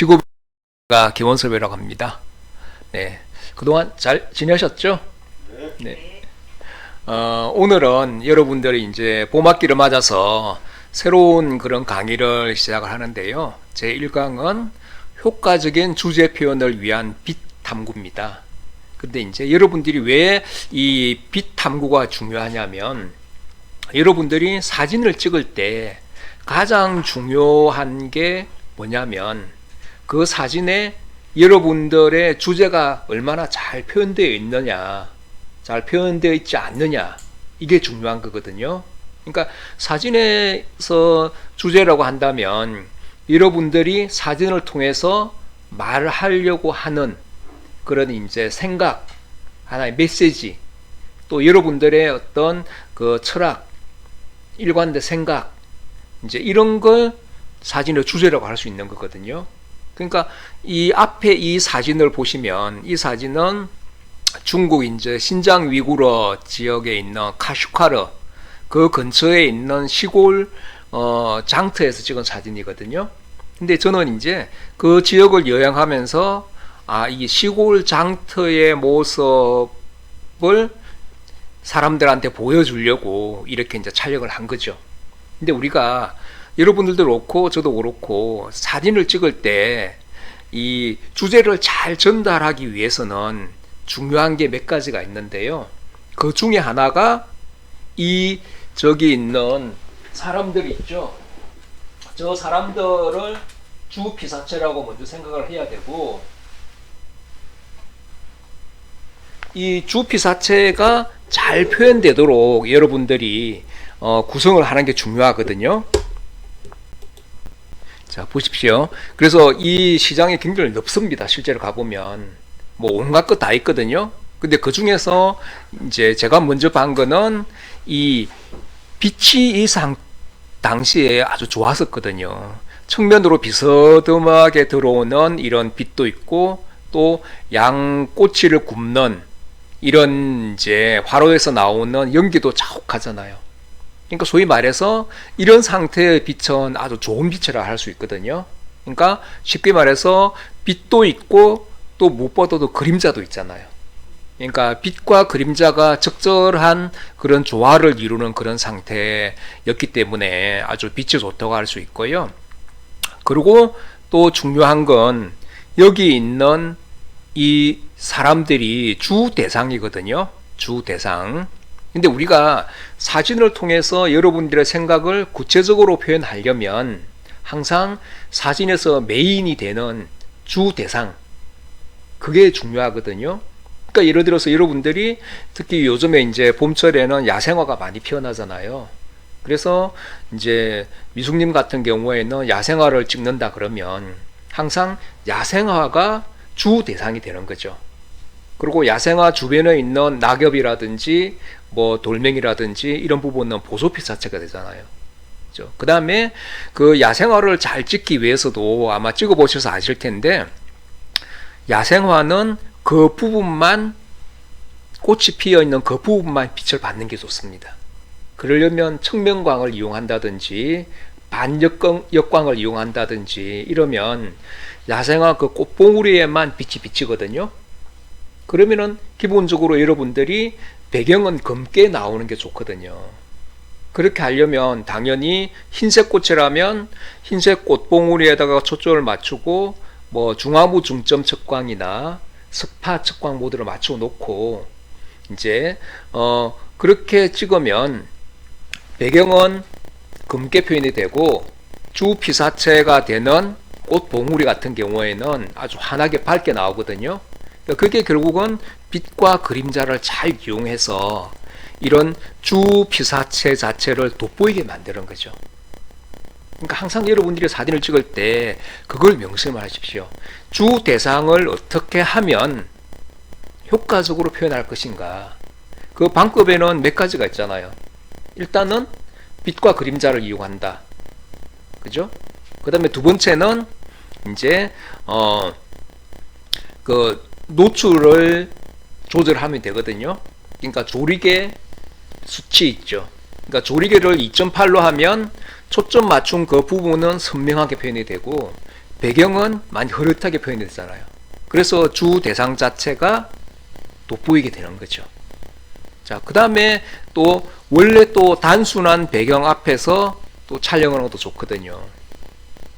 지구가 기원섭이라고 합니다. 네. 그동안 잘 지내셨죠? 네. 어, 오늘은 여러분들이 이제 봄학기를 맞아서 새로운 그런 강의를 시작을 하는데요. 제 1강은 효과적인 주제 표현을 위한 빛 탐구입니다. 근데 이제 여러분들이 왜 이 빛 탐구가 중요하냐면 여러분들이 사진을 찍을 때 가장 중요한 게 뭐냐면 그 사진에 여러분들의 주제가 얼마나 잘 표현되어 있느냐, 잘 표현되어 있지 않느냐, 이게 중요한 거거든요. 그러니까 사진에서 주제라고 한다면 여러분들이 사진을 통해서 말하려고 하는 그런 이제 생각, 하나의 메시지, 또 여러분들의 어떤 그 철학, 일관된 생각, 이제 이런 걸 사진의 주제라고 할 수 있는 거거든요. 그러니까 이 앞에 이 사진을 보시면 이 사진은 중국 이제 신장 위구르 지역에 있는 카슈카르 그 근처에 있는 시골 어, 장터에서 찍은 사진이거든요. 근데 저는 이제 그 지역을 여행하면서 아, 이 시골 장터의 모습을 사람들한테 보여주려고 이렇게 이제 촬영을 한 거죠. 근데 우리가 여러분들도 그렇고 저도 그렇고 사진을 찍을 때 이 주제를 잘 전달하기 위해서는 중요한 게 몇 가지가 있는데요. 그 중에 하나가 이 저기 있는 사람들이 있죠. 저 사람들을 주 피사체라고 먼저 생각을 해야 되고 이 주 피사체가 잘 표현되도록 여러분들이 어, 구성을 하는 게 중요하거든요. 자 보십시오. 그래서 이 시장이 굉장히 넓습니다. 실제로 가보면 뭐 온갖 것 다 있거든요. 근데 그 중에서 이제 제가 먼저 본 거는 이 빛이 이 상 당시에 아주 좋았었거든요. 측면으로 비스듬하게 들어오는 이런 빛도 있고 또 양꼬치를 굽는 이런 이제 화로에서 나오는 연기도 자욱하잖아요. 그러니까 소위 말해서 이런 상태의 빛은 아주 좋은 빛이라 할 수 있거든요. 그러니까 쉽게 말해서 빛도 있고 또 무엇보다도 그림자도 있잖아요. 그러니까 빛과 그림자가 적절한 그런 조화를 이루는 그런 상태였기 때문에 아주 빛이 좋다고 할 수 있고요. 그리고 또 중요한 건 여기 있는 이 사람들이 주 대상이거든요. 주 대상. 근데 우리가 사진을 통해서 여러분들의 생각을 구체적으로 표현하려면 항상 사진에서 메인이 되는 주 대상. 그게 중요하거든요. 그러니까 예를 들어서 여러분들이 특히 요즘에 이제 봄철에는 야생화가 많이 피어나잖아요. 그래서 이제 미숙님 같은 경우에는 야생화를 찍는다 그러면 항상 야생화가 주 대상이 되는 거죠. 그리고 야생화 주변에 있는 낙엽이라든지 뭐 돌멩이라든지 이런 부분은 보소피 자체가 되잖아요. 그 다음에 그 야생화를 잘 찍기 위해서도 아마 찍어 보셔서 아실 텐데 야생화는 그 부분만 꽃이 피어 있는 그 부분만 빛을 받는 게 좋습니다. 그러려면 측면광을 이용한다든지 반역광을 이용한다든지 이러면 야생화 그 꽃봉우리에만 빛이 비치거든요. 그러면은 기본적으로 여러분들이 배경은 검게 나오는 게 좋거든요. 그렇게 하려면 당연히 흰색 꽃이라면 흰색 꽃봉우리에다가 초점을 맞추고 뭐 중화부 중점 측광이나 스파 측광 모드를 맞춰 놓고 이제 어 그렇게 찍으면 배경은 검게 표현이 되고 주 피사체가 되는 꽃 봉우리 같은 경우에는 아주 환하게 밝게 나오거든요. 그게 결국은 빛과 그림자를 잘 이용해서 이런 주 피사체 자체를 돋보이게 만드는 거죠. 그러니까 항상 여러분들이 사진을 찍을 때 그걸 명심을 하십시오. 주 대상을 어떻게 하면 효과적으로 표현할 것인가. 그 방법에는 몇 가지가 있잖아요. 일단은 빛과 그림자를 이용한다. 그죠? 그 다음에 두 번째는 이제, 어, 그, 노출을 조절하면 되거든요. 그러니까 조리개 수치 있죠. 그러니까 조리개를 2.8로 하면 초점 맞춘 그 부분은 선명하게 표현이 되고 배경은 많이 흐릿하게 표현됐잖아요. 그래서 주 대상 자체가 돋보이게 되는 거죠. 자, 그 다음에 또 원래 또 단순한 배경 앞에서 또 촬영하는 것도 좋거든요.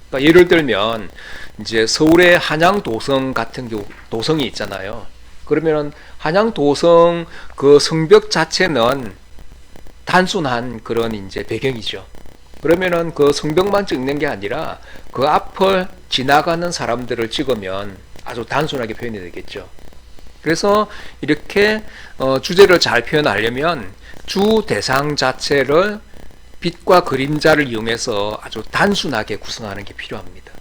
그러니까 예를 들면 이제 서울의 한양 도성 같은 경우 도성이 있잖아요. 그러면은 한양 도성 그 성벽 자체는 단순한 그런 이제 배경이죠. 그러면은 그 성벽만 찍는 게 아니라 그 앞을 지나가는 사람들을 찍으면 아주 단순하게 표현이 되겠죠. 그래서 이렇게 어, 주제를 잘 표현하려면 주 대상 자체를 빛과 그림자를 이용해서 아주 단순하게 구성하는 게 필요합니다.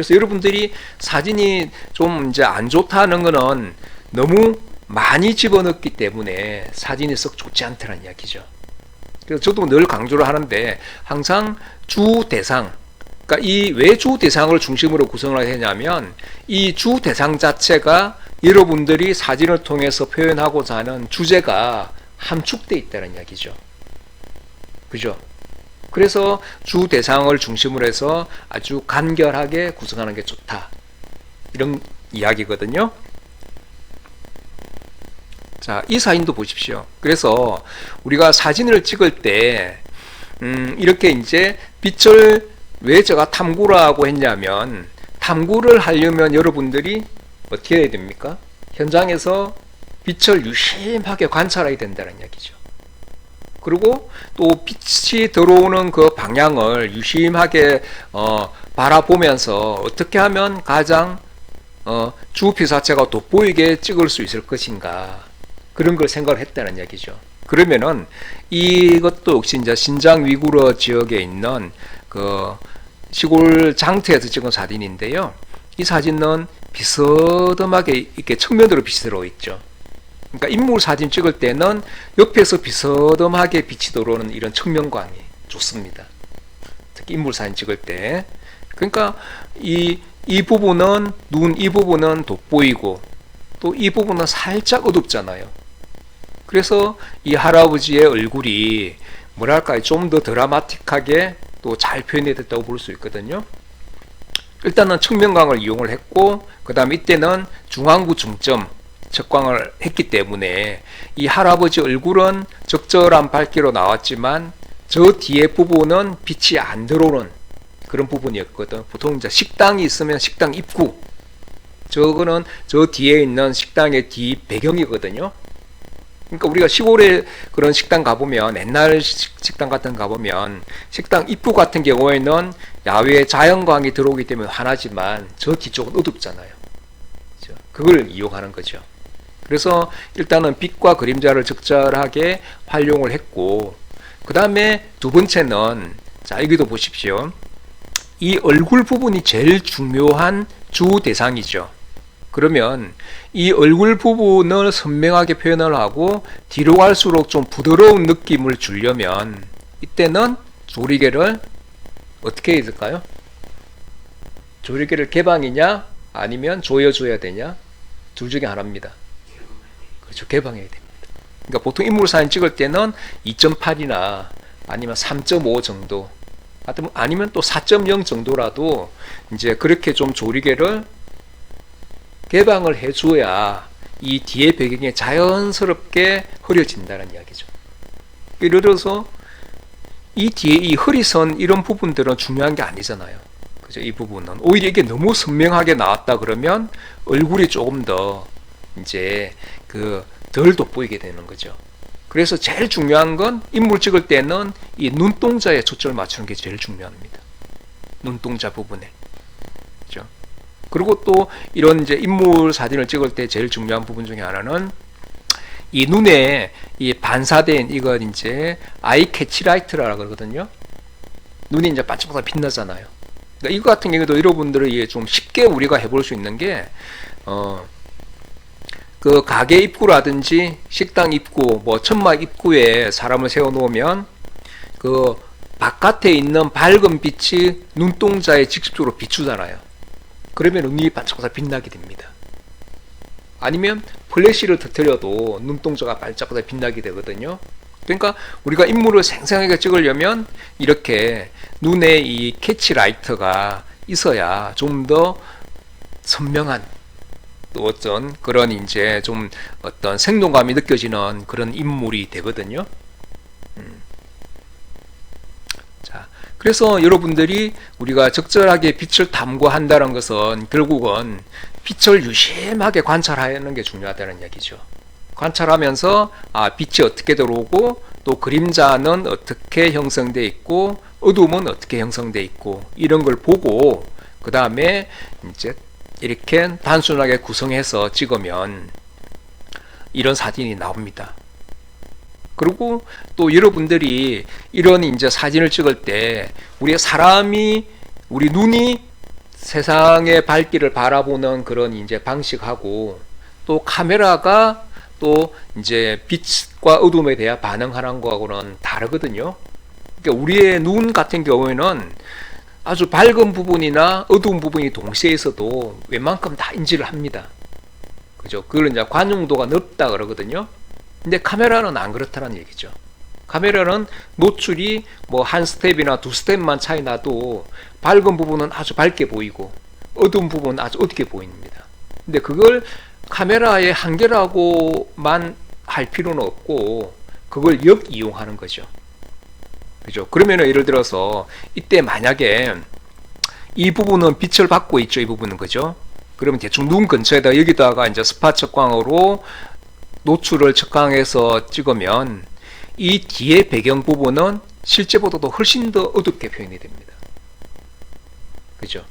그래서 여러분들이 사진이 좀 이제 안 좋다는 거는 너무 많이 집어넣기 때문에 사진이 썩 좋지 않다는 이야기죠. 그래서 저도 늘 강조를 하는데 항상 주 대상, 그러니까 이 왜 주 대상을 중심으로 구성을 하냐면 이 주 대상 자체가 여러분들이 사진을 통해서 표현하고자 하는 주제가 함축돼 있다는 이야기죠. 그죠? 그래서 주 대상을 중심으로 해서 아주 간결하게 구성하는 게 좋다. 이런 이야기거든요. 자, 이 사진도 보십시오. 그래서 우리가 사진을 찍을 때, 음, 이렇게 이제 빛을 왜 제가 탐구라고 했냐면, 탐구를 하려면 여러분들이 어떻게 해야 됩니까? 현장에서 빛을 유심하게 관찰해야 된다는 이야기죠. 그리고 또 빛이 들어오는 그 방향을 유심하게 어, 바라보면서 어떻게 하면 가장 어, 주피 자체가 돋보이게 찍을 수 있을 것인가 그런 걸 생각을 했다는 얘기죠. 그러면은 이것도 역시 이제 신장 위구르 지역에 있는 그 시골 장터에서 찍은 사진인데요. 이 사진은 비스듬하게 이렇게 측면으로 들어 있죠. 그러니까 인물 사진 찍을 때는 옆에서 비스듬하게 빛이 들어오는 이런 측면광이 좋습니다. 특히 인물 사진 찍을 때. 그러니까 이, 이 부분은 눈 이 부분은 돋보이고 또 이 부분은 살짝 어둡잖아요. 그래서 이 할아버지의 얼굴이 뭐랄까 좀더 드라마틱하게 또 잘 표현이 됐다고 볼 수 있거든요. 일단은 측면광을 이용을 했고 그 다음 이때는 중앙부 중점 적광을 했기 때문에 이 할아버지 얼굴은 적절한 밝기로 나왔지만 저 뒤에 부분은 빛이 안 들어오는 그런 부분이었거든. 보통 이제 식당이 있으면 식당 입구 저거는 저 뒤에 있는 식당의 뒤 배경이거든요. 그러니까 우리가 시골에 그런 식당 가보면 옛날 식당 같은 가보면 식당 입구 같은 경우에는 야외 자연광이 들어오기 때문에 환하지만 저 뒤쪽은 어둡잖아요. 그걸 이용하는 거죠. 그래서 일단은 빛과 그림자를 적절하게 활용을 했고 그 다음에 두 번째는 자 여기도 보십시오. 이 얼굴 부분이 제일 중요한 주 대상이죠. 그러면 이 얼굴 부분을 선명하게 표현을 하고 뒤로 갈수록 좀 부드러운 느낌을 주려면 이때는 조리개를 어떻게 해야 될까요? 조리개를 개방이냐 아니면 조여줘야 되냐 둘 중에 하나입니다. 그렇죠. 개방해야 됩니다. 그러니까 보통 인물 사진 찍을 때는 2.8이나 아니면 3.5 정도 아니면 또 4.0 정도라도 이제 그렇게 좀 조리개를 개방을 해줘야 이 뒤에 배경이 자연스럽게 흐려진다는 이야기죠. 예를 들어서 이 뒤에 이 흐리선 이런 부분들은 중요한 게 아니잖아요. 그죠? 이 부분은 오히려 이게 너무 선명하게 나왔다 그러면 얼굴이 조금 더 이제 그 덜 돋보이게 되는 거죠. 그래서 제일 중요한 건 인물 찍을 때는 이 눈동자에 초점을 맞추는 게 제일 중요합니다. 눈동자 부분에. 그죠? 그리고 또 이런 이제 인물 사진을 찍을 때 제일 중요한 부분 중에 하나는 이 눈에 이 반사된 이걸 이제 아이 캐치라이트라고 그러거든요. 눈이 이제 반짝반짝 빛나잖아요. 그러니까 이거 같은 경우도 여러분들이 좀 쉽게 우리가 해볼 수 있는 게, 어, 그 가게 입구라든지 식당 입구, 뭐 천막 입구에 사람을 세워 놓으면 그 바깥에 있는 밝은 빛이 눈동자에 직접적으로 비추잖아요. 그러면 눈이 반짝반짝 빛나게 됩니다. 아니면 플래시를 터뜨려도 눈동자가 반짝반짝 빛나게 되거든요. 그러니까 우리가 인물을 생생하게 찍으려면 이렇게 눈에 이 캐치 라이트가 있어야 좀 더 선명한 또 어떤 그런 이제 좀 어떤 생동감이 느껴지는 그런 인물이 되거든요. 음. 자, 그래서 여러분들이 우리가 적절하게 빛을 탐구한다는 것은 결국은 빛을 유심하게 관찰하는 게 중요하다는 얘기죠. 관찰하면서 아 빛이 어떻게 들어오고 또 그림자는 어떻게 형성돼 있고 어둠은 어떻게 형성돼 있고 이런 걸 보고 그 다음에 이제 이렇게 단순하게 구성해서 찍으면 이런 사진이 나옵니다. 그리고 또 여러분들이 이런 이제 사진을 찍을 때 우리 사람이 우리 눈이 세상의 밝기를 바라보는 그런 이제 방식하고 또 카메라가 또 이제 빛과 어둠에 대한 반응하는 거하고는 다르거든요. 그러니까 우리의 눈 같은 경우에는 아주 밝은 부분이나 어두운 부분이 동시에 있어도 웬만큼 다 인지를 합니다. 그죠? 그걸 이제 관용도가 넓다 그러거든요. 근데 카메라는 안 그렇다는 얘기죠. 카메라는 노출이 뭐 한 스텝이나 두 스텝만 차이 나도 밝은 부분은 아주 밝게 보이고 어두운 부분은 아주 어둡게 보입니다. 근데 그걸 카메라의 한계라고만 할 필요는 없고 그걸 역 이용하는 거죠. 그죠? 그러면 예를 들어서 이때 만약에 이 부분은 빛을 받고 있죠. 이 부분은 그죠? 그러면 대충 눈 근처에다 여기다가 이제 스파 측광으로 노출을 측광해서 찍으면 이 뒤에 배경 부분은 실제보다도 훨씬 더 어둡게 표현이 됩니다. 그죠?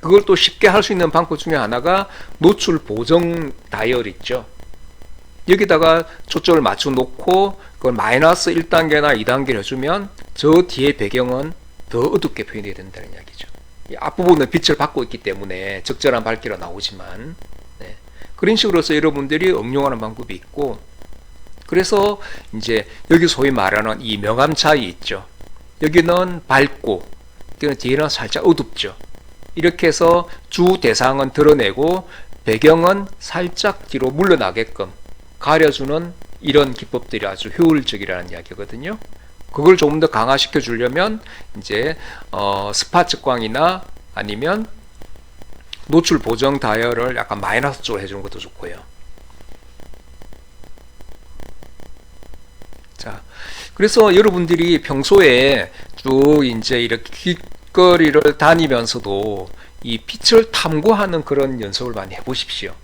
그걸 또 쉽게 할 수 있는 방법 중에 하나가 노출 보정 다이얼 있죠. 여기다가 초점을 맞춰 놓고 그걸 마이너스 1단계나 2단계를 해주면 저 뒤에 배경은 더 어둡게 표현이 된다는 이야기죠. 이 앞부분은 빛을 받고 있기 때문에 적절한 밝기로 나오지만 네. 그런 식으로서 여러분들이 응용하는 방법이 있고 그래서 이제 여기 소위 말하는 이 명암 차이 있죠. 여기는 밝고 뒤에는 살짝 어둡죠. 이렇게 해서 주 대상은 드러내고 배경은 살짝 뒤로 물러나게끔 가려주는 이런 기법들이 아주 효율적이라는 이야기거든요. 그걸 조금 더 강화시켜 주려면 이제 어, 스파 측광이나 아니면 노출 보정 다이얼을 약간 마이너스 쪽으로 해주는 것도 좋고요. 자, 그래서 여러분들이 평소에 쭉 이제 이렇게 길거리를 다니면서도 이 빛을 탐구하는 그런 연습을 많이 해보십시오.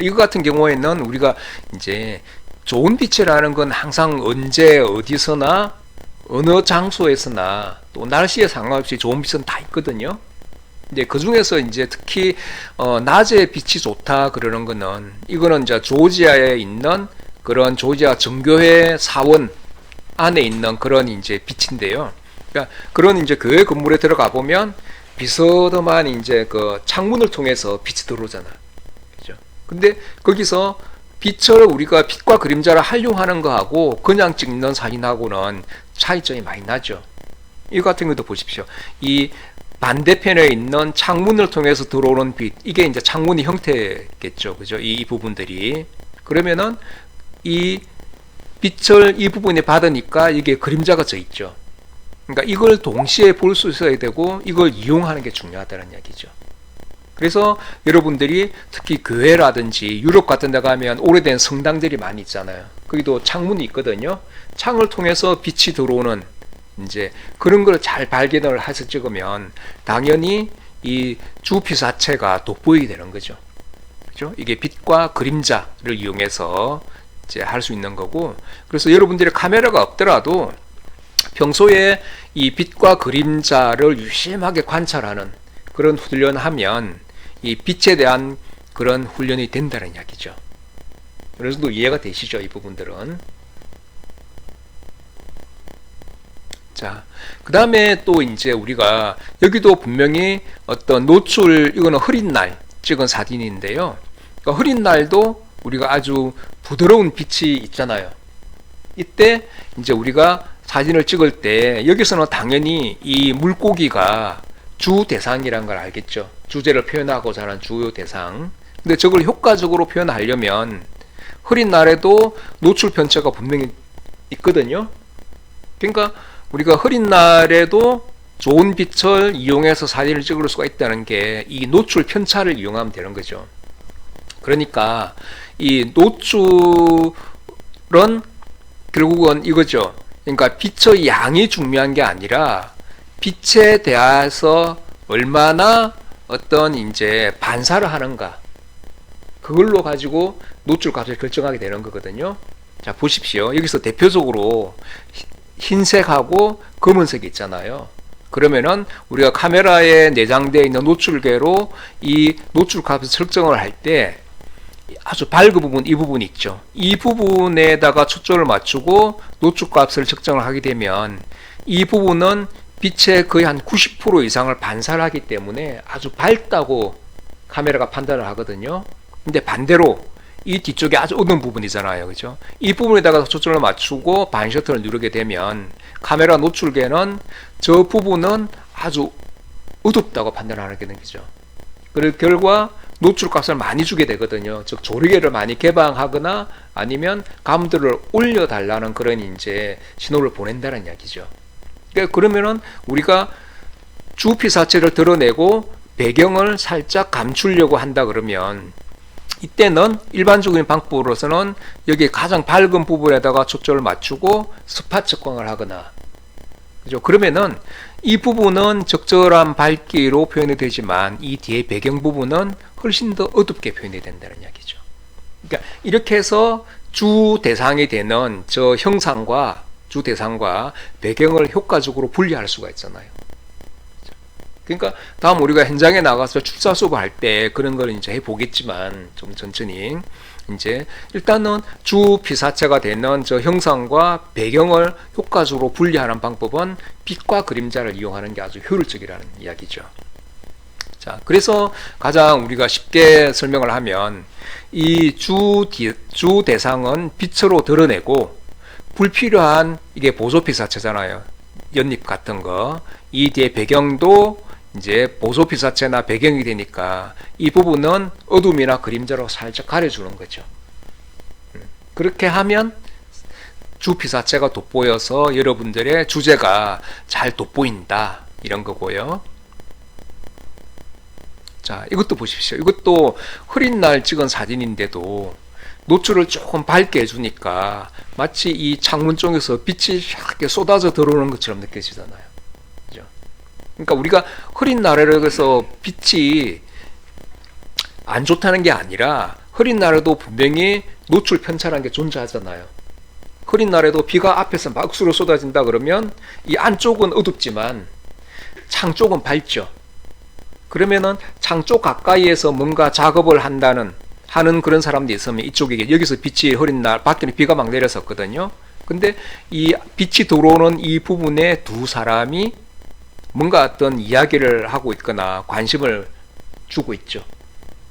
이거 같은 경우에는 우리가 이제 좋은 빛이라는 건 항상 언제 어디서나 어느 장소에서나 또 날씨에 상관없이 좋은 빛은 다 있거든요. 이제 그 중에서 이제 특히 어 낮에 빛이 좋다 그러는 거는 이거는 이제 조지아에 있는 그런 조지아 정교회 사원 안에 있는 그런 이제 빛인데요. 그러니까 그런 이제 교회 건물에 들어가 보면 비서더만 이제 그 창문을 통해서 빛이 들어오잖아. 근데 거기서 빛을 우리가 빛과 그림자를 활용하는 거하고 그냥 찍는 사진하고는 차이점이 많이 나죠. 이 같은 것도 보십시오. 이 반대편에 있는 창문을 통해서 들어오는 빛, 이게 이제 창문의 형태겠죠. 그죠? 이 부분들이. 그러면은 이 빛을 이 부분에 받으니까 이게 그림자가 져 있죠. 그러니까 이걸 동시에 볼 수 있어야 되고 이걸 이용하는 게 중요하다는 얘기죠. 그래서 여러분들이 특히 교회라든지 유럽 같은 데 가면 오래된 성당들이 많이 있잖아요. 거기도 창문이 있거든요. 창을 통해서 빛이 들어오는 이제 그런 걸 잘 발견을 해서 찍으면 당연히 이 주피 자체가 돋보이게 되는 거죠. 그죠? 이게 빛과 그림자를 이용해서 이제 할 수 있는 거고 그래서 여러분들의 카메라가 없더라도 평소에 이 빛과 그림자를 유심하게 관찰하는 그런 훈련하면 이 빛에 대한 그런 훈련이 된다는 이야기죠. 그래서 또 이해가 되시죠? 이 부분들은. 자, 그 다음에 또 이제 우리가 여기도 분명히 어떤 노출, 이거는 흐린 날 찍은 사진인데요. 그러니까 흐린 날도 우리가 아주 부드러운 빛이 있잖아요. 이때 이제 우리가 사진을 찍을 때 여기서는 당연히 이 물고기가 주 대상이란 걸 알겠죠. 주제를 표현하고자 하는 주요 대상. 근데 저걸 효과적으로 표현하려면 흐린 날에도 노출 편차가 분명히 있거든요. 그러니까 우리가 흐린 날에도 좋은 빛을 이용해서 사진을 찍을 수가 있다는 게 이 노출 편차를 이용하면 되는 거죠. 그러니까 이 노출은 결국은 이거죠. 그러니까 빛의 양이 중요한 게 아니라 빛에 대해서 얼마나 어떤 이제 반사를 하는가 그걸로 가지고 노출 값을 결정하게 되는 거거든요. 자 보십시오. 여기서 대표적으로 히- 흰색하고 검은색이 있잖아요. 그러면은 우리가 카메라에 내장되어 있는 노출계로 이 노출 값을 설정을 할 때 아주 밝은 부분 이 부분 있죠. 이 부분에다가 초점을 맞추고 노출 값을 측정을 하게 되면 이 부분은 빛의 거의 한 90% 이상을 반사를 하기 때문에 아주 밝다고 카메라가 판단을 하거든요. 근데 반대로 이 뒤쪽에 아주 어두운 부분이잖아요. 그죠? 이 부분에다가 초점을 맞추고 반 셔터를 누르게 되면 카메라 노출계는 저 부분은 아주 어둡다고 판단하게 되는 거죠. 그 결과 노출 값을 많이 주게 되거든요. 즉 조리개를 많이 개방하거나 아니면 감도를 올려 달라는 그런 이제 신호를 보낸다는 이야기죠. 그러면은 우리가 주피 사체를 드러내고 배경을 살짝 감추려고 한다 그러면 이때는 일반적인 방법으로서는 여기 가장 밝은 부분에다가 초점을 맞추고 스팟 측광을 하거나 그죠? 그러면은 이 부분은 적절한 밝기로 표현이 되지만 이 뒤에 배경 부분은 훨씬 더 어둡게 표현이 된다는 이야기죠. 그러니까 이렇게 해서 주 대상이 되는 저 형상과 주 대상과 배경을 효과적으로 분리할 수가 있잖아요. 그러니까 다음 우리가 현장에 나가서 출사 수업을 할때 그런 걸 이제 해 보겠지만 좀 천천히 이제 일단은 주 피사체가 되는 저 형상과 배경을 효과적으로 분리하는 방법은 빛과 그림자를 이용하는 게 아주 효율적이라는 이야기죠. 자, 그래서 가장 우리가 쉽게 설명을 하면 이 주 주 대상은 빛으로 드러내고 불필요한 이게 보조 피사체잖아요. 연잎 같은 거. 이 뒤에 배경도 이제 보조 피사체나 배경이 되니까 이 부분은 어둠이나 그림자로 살짝 가려주는 거죠. 음, 그렇게 하면 주 피사체가 돋보여서 여러분들의 주제가 잘 돋보인다 이런 거고요. 자, 이것도 보십시오. 이것도 흐린 날 찍은 사진인데도 노출을 조금 밝게 해주니까 마치 이 창문 쪽에서 빛이 이렇게 쏟아져 들어오는 것처럼 느껴지잖아요. 그죠? 그러니까 우리가 흐린 날에를 그래서 빛이 안 좋다는 게 아니라 흐린 날에도 분명히 노출 편차라는 게 존재하잖아요. 흐린 날에도 비가 앞에서 막수로 쏟아진다 그러면 이 안쪽은 어둡지만 창 쪽은 밝죠. 그러면은 창 쪽 가까이에서 뭔가 작업을 한다는 하는 그런 사람들이 있으면 이쪽에 여기서 빛이 흐린 날 밖에는 비가 막 내렸었거든요. 근데 이 빛이 들어오는 이 부분에 두 사람이 뭔가 어떤 이야기를 하고 있거나 관심을 주고 있죠.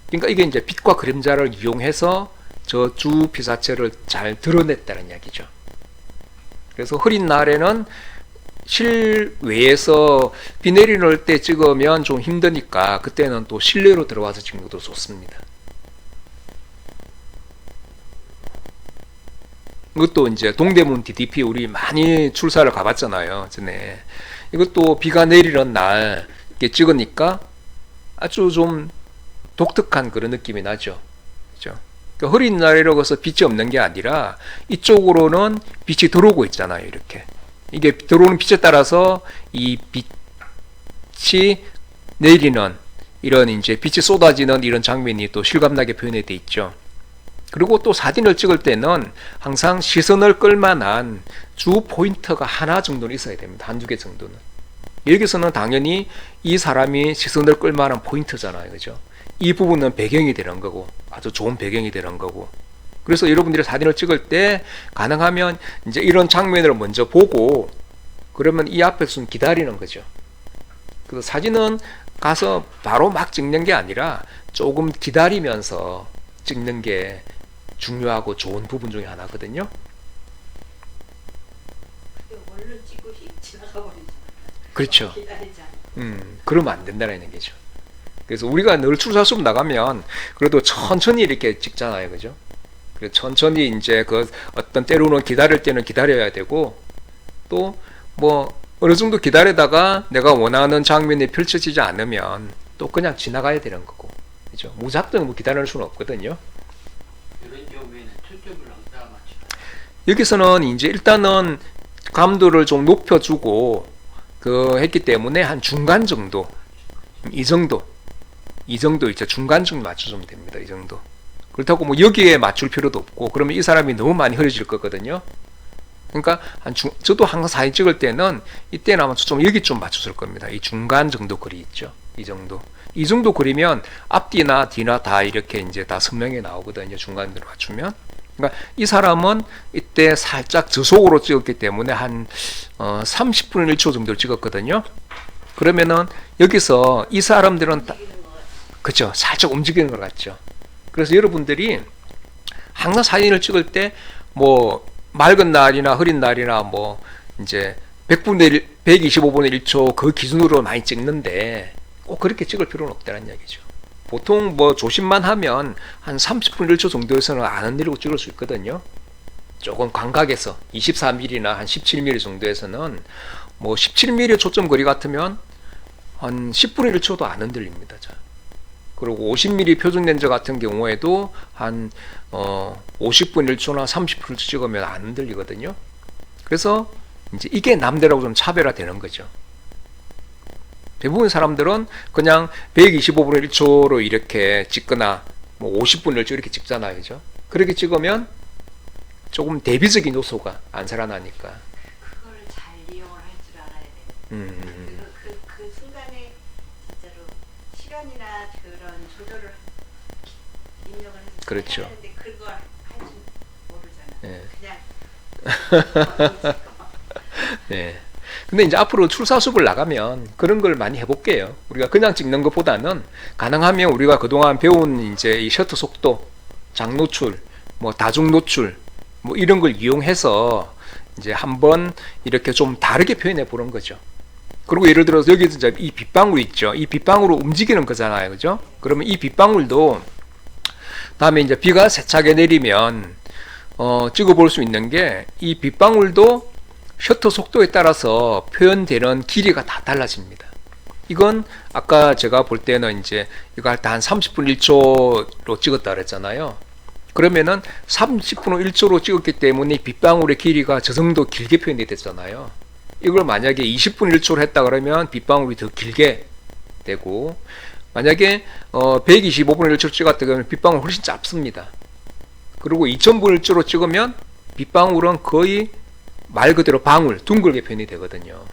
그러니까 이게 이제 빛과 그림자를 이용해서 저 주 피사체를 잘 드러냈다는 이야기죠. 그래서 흐린 날에는 실외에서 비 내리는 때 찍으면 좀 힘드니까 그때는 또 실내로 들어와서 찍는 것도 좋습니다. 이것도 이제 동대문 DDP 우리 많이 출사를 가봤잖아요. 전에 이것도 비가 내리는 날 이렇게 찍으니까 아주 좀 독특한 그런 느낌이 나죠. 그죠? 그러니까 흐린 날이라고 해서 빛이 없는 게 아니라 이쪽으로는 빛이 들어오고 있잖아요. 이렇게 이게 들어오는 빛에 따라서 이 빛이 내리는 이런 이제 빛이 쏟아지는 이런 장면이 또 실감나게 표현이 돼 있죠. 그리고 또 사진을 찍을 때는 항상 시선을 끌만한 주 포인트가 하나 정도는 있어야 됩니다. 한두 개 정도는. 여기서는 당연히 이 사람이 시선을 끌만한 포인트잖아요. 그죠? 이 부분은 배경이 되는 거고, 아주 좋은 배경이 되는 거고. 그래서 여러분들이 사진을 찍을 때 가능하면 이제 이런 장면을 먼저 보고, 그러면 이 앞에서 좀 기다리는 거죠. 그 사진은 가서 바로 막 찍는 게 아니라 조금 기다리면서 찍는 게 중요하고 좋은 부분 중에 하나거든요. 그렇죠. 음, 그러면 안 된다는 얘기죠. 그래서 우리가 늘 출사수업 나가면 그래도 천천히 이렇게 찍잖아요. 그죠? 그래서 천천히 이제 그 어떤 때로는 기다릴 때는 기다려야 되고 또 뭐 어느 정도 기다리다가 내가 원하는 장면이 펼쳐지지 않으면 또 그냥 지나가야 되는 거고. 그죠? 무작정 뭐 기다릴 수는 없거든요. 여기서는 이제 일단은 감도를 좀 높여주고 그 했기 때문에 한 중간 정도 이 정도 이 정도 이제 중간 정도 맞춰주면 됩니다 이 정도. 그렇다고 뭐 여기에 맞출 필요도 없고 그러면 이 사람이 너무 많이 흐려질 거거든요. 그러니까 한 중, 저도 항상 사진 찍을 때는 이때는 아마 좀 여기 좀 맞췄을 겁니다. 이 중간 정도 거리 있죠 이 정도. 이 정도 그리면 앞뒤나 뒤나 다 이렇게 이제 다 선명히 나오거든요 중간으로 맞추면 그러니까 이 사람은 이때 살짝 저속으로 찍었기 때문에 한 어, 30분의 1초 정도를 찍었거든요. 그러면은 여기서 이 사람들은. 그죠 살짝 움직이는 것 같죠. 그래서 여러분들이 항상 사진을 찍을 때 뭐 맑은 날이나 흐린 날이나 뭐 이제 100분의 1, 125분의 1초 그 기준으로 많이 찍는데 꼭 그렇게 찍을 필요는 없다는 얘기죠. 보통 뭐 조심만 하면 한 30분 1초 정도에서는 안 흔들리고 찍을 수 있거든요. 조금 광각에서 24mm나 한 17mm 정도에서는 뭐 17mm 초점 거리 같으면 한 10분의 1초도 안 흔들립니다. 자. 그리고 50mm 표준 렌즈 같은 경우에도 한 어, 50분 1초나 30분 찍으면 안 흔들리거든요. 그래서 이제 이게 남들하고 좀 차별화되는 거죠. 대부분 사람들은 그냥 125분의 1초로 이렇게 찍거나 뭐 50분을 1초 이렇게 찍잖아요. 그죠? 그렇게 찍으면 조금 대비적인 요소가 안 살아나니까. 그걸 잘 이용을 할 줄 알아야 돼. 음, 그, 그, 그 순간에 진짜로 시간이나 그런 조절을 입력을 해서 잘 그렇죠. 해야 되는데 그걸 할 줄 모르잖아. 예. 그냥 네. 근데 이제 앞으로 출사숲을 나가면 그런 걸 많이 해볼게요. 우리가 그냥 찍는 것보다는 가능하면 우리가 그동안 배운 이제 이 셔터 속도, 장 노출, 뭐 다중 노출, 뭐 이런 걸 이용해서 이제 한번 이렇게 좀 다르게 표현해 보는 거죠. 그리고 예를 들어서 여기 이제 이 빗방울 있죠. 이 빗방울로 움직이는 거잖아요. 그죠? 그러면 이 빗방울도 다음에 이제 비가 세차게 내리면 어, 찍어 볼 수 있는 게 이 빗방울도 셔터 속도에 따라서 표현되는 길이가 다 달라집니다. 이건 아까 제가 볼 때는 이제 이거 할 때 한 30분 1초로 찍었다 그랬잖아요. 그러면은 30분 1초로 찍었기 때문에 빗방울의 길이가 저 정도 길게 표현이 됐잖아요. 이걸 만약에 20분 1초로 했다 그러면 빗방울이 더 길게 되고 만약에 어 125분 1초로 찍었다 그러면 빗방울 훨씬 짧습니다. 그리고 2000분 1초로 찍으면 빗방울은 거의 말 그대로 방울, 둥글게 표현이 되거든요.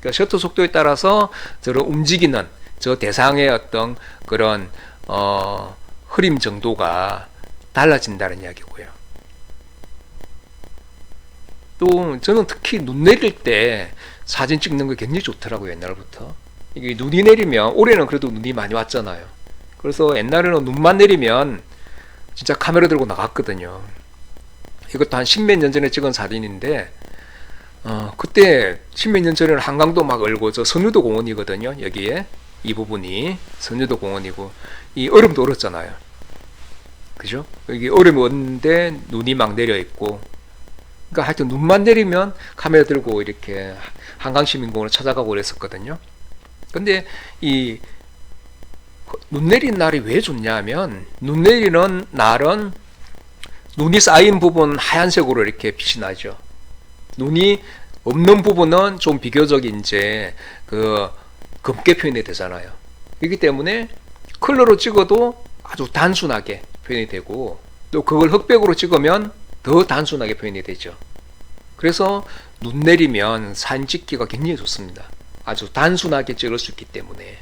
그러니까 셔터 속도에 따라서 저런 움직이는 저 대상의 어떤 그런 어, 흐림 정도가 달라진다는 이야기고요. 또 저는 특히 눈 내릴 때 사진 찍는 거 굉장히 좋더라고요 옛날부터. 이게 눈이 내리면 올해는 그래도 눈이 많이 왔잖아요. 그래서 옛날에는 눈만 내리면 진짜 카메라 들고 나갔거든요. 이것도 한 십몇 년 전에 찍은 사진인데 어, 그때 십몇 년 전에는 한강도 막 얼고 저 선유도 공원이거든요. 여기에 이 부분이 선유도 공원이고 이 얼음도 얼었잖아요. 그죠? 여기 얼음이 왔는데 눈이 막 내려 있고 그러니까 하여튼 눈만 내리면 카메라 들고 이렇게 한강 시민공원을 찾아가고 그랬었거든요. 근데 이 눈 내린 날이 왜 좋냐면 눈 내리는 날은 눈이 쌓인 부분 하얀색으로 이렇게 빛이 나죠. 눈이 없는 부분은 좀 비교적 이제 그 검게 표현이 되잖아요. 그렇기 때문에 컬러로 찍어도 아주 단순하게 표현이 되고 또 그걸 흑백으로 찍으면 더 단순하게 표현이 되죠. 그래서 눈 내리면 사진 찍기가 굉장히 좋습니다. 아주 단순하게 찍을 수 있기 때문에.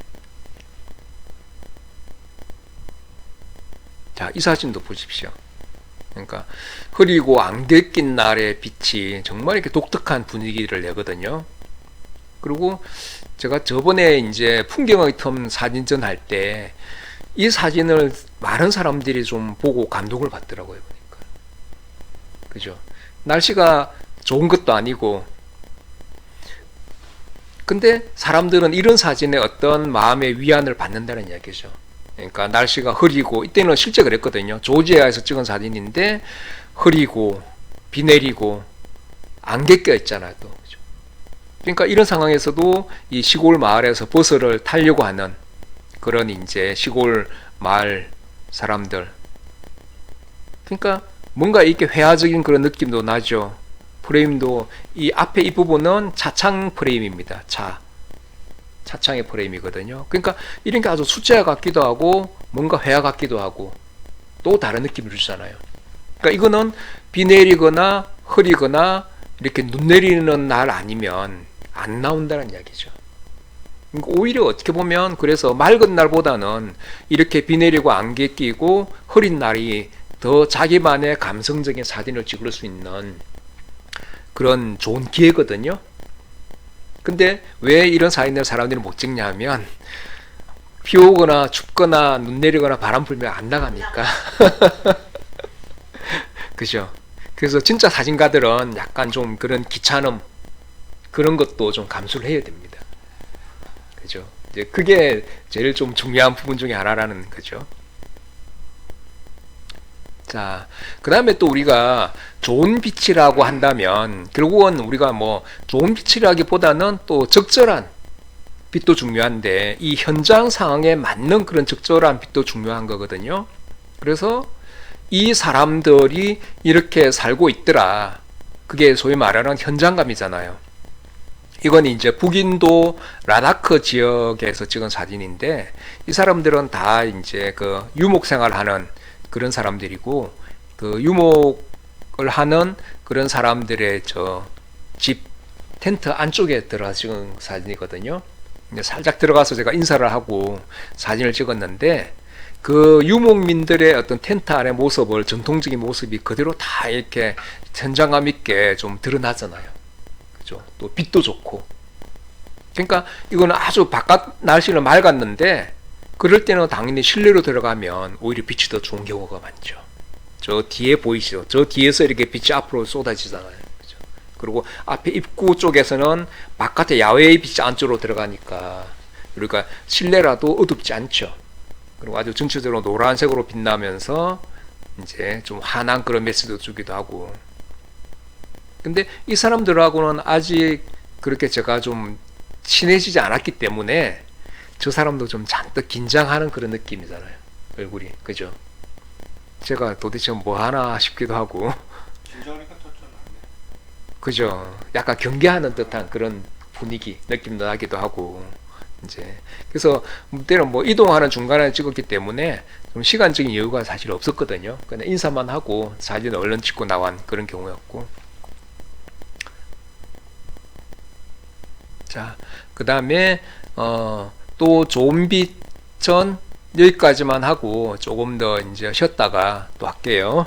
자, 이 사진도 보십시오. 그러니까 흐리고 안개 낀 날의 빛이 정말 이렇게 독특한 분위기를 내거든요. 그리고 제가 저번에 이제 풍경의 텀 사진전 할 때 이 사진을 많은 사람들이 좀 보고 감동을 받더라고요. 보니까. 그죠? 날씨가 좋은 것도 아니고 근데 사람들은 이런 사진에 어떤 마음의 위안을 받는다는 이야기죠. 그러니까 날씨가 흐리고 이때는 실제 그랬거든요. 조지아에서 찍은 사진인데 흐리고 비 내리고 안개 껴 있잖아요. 또? 그러니까 이런 상황에서도 이 시골 마을에서 버스를 타려고 하는 그런 이제 시골 마을 사람들. 그러니까 뭔가 이렇게 회화적인 그런 느낌도 나죠. 프레임도 이 앞에 이 부분은 차창 프레임입니다. 차. 차창의 프레임이거든요. 그러니까 이런 게 아주 숫자 같기도 하고 뭔가 회화 같기도 하고 또 다른 느낌을 주잖아요. 그러니까 이거는 비 내리거나 흐리거나 이렇게 눈 내리는 날 아니면 안 나온다는 이야기죠. 그러니까 오히려 어떻게 보면 그래서 맑은 날보다는 이렇게 비 내리고 안개 끼고 흐린 날이 더 자기만의 감성적인 사진을 찍을 수 있는 그런 좋은 기회거든요. 근데 왜 이런 사진을 사람들이 못 찍냐 하면 비 오거나 춥거나 눈 내리거나 바람 불면 안 나가니까. 그죠? 그래서 진짜 사진가들은 약간 좀 그런 귀찮음 그런 것도 좀 감수를 해야 됩니다. 그죠? 이제 그게 제일 좀 중요한 부분 중에 하나라는 거죠. 자, 그 다음에 또 우리가 좋은 빛이라고 한다면 결국은 우리가 뭐 좋은 빛이라기보다는 또 적절한 빛도 중요한데 이 현장 상황에 맞는 그런 적절한 빛도 중요한 거거든요. 그래서 이 사람들이 이렇게 살고 있더라. 그게 소위 말하는 현장감이잖아요. 이건 이제 북인도 라다크 지역에서 찍은 사진인데 이 사람들은 다 이제 그 유목 생활하는 그런 사람들이고 그 유목을 하는 그런 사람들의 저 집 텐트 안쪽에 들어가 찍은 사진이거든요. 살짝 들어가서 제가 인사를 하고 사진을 찍었는데 그 유목민들의 어떤 텐트 안의 모습을 전통적인 모습이 그대로 다 이렇게 현장감 있게 좀 드러나잖아요. 그죠? 또 빛도 좋고. 그러니까 이거는 아주 바깥 날씨는 맑았는데 그럴 때는 당연히 실내로 들어가면 오히려 빛이 더 좋은 경우가 많죠. 저 뒤에 보이시죠? 저 뒤에서 이렇게 빛이 앞으로 쏟아지잖아요. 그죠? 그리고 앞에 입구 쪽에서는 바깥에 야외의 빛이 안쪽으로 들어가니까 그러니까 실내라도 어둡지 않죠. 그리고 아주 전체적으로 노란색으로 빛나면서 이제 좀 환한 그런 메시지도 주기도 하고. 근데 이 사람들하고는 아직 그렇게 제가 좀 친해지지 않았기 때문에 저 사람도 좀 잔뜩 긴장하는 그런 느낌이잖아요. 얼굴이. 그죠? 제가 도대체 뭐 하나 싶기도 하고. 그죠? 약간 경계하는 듯한 그런 분위기, 느낌도 나기도 하고. 이제 그래서 때는 뭐 이동하는 중간에 찍었기 때문에 좀 시간적인 여유가 사실 없었거든요. 그냥 인사만 하고 사진을 얼른 찍고 나온 그런 경우였고. 자, 그 다음에 어, 또빛전 여기까지만 하고 조금 더 이제 쉬었다가 또 할게요.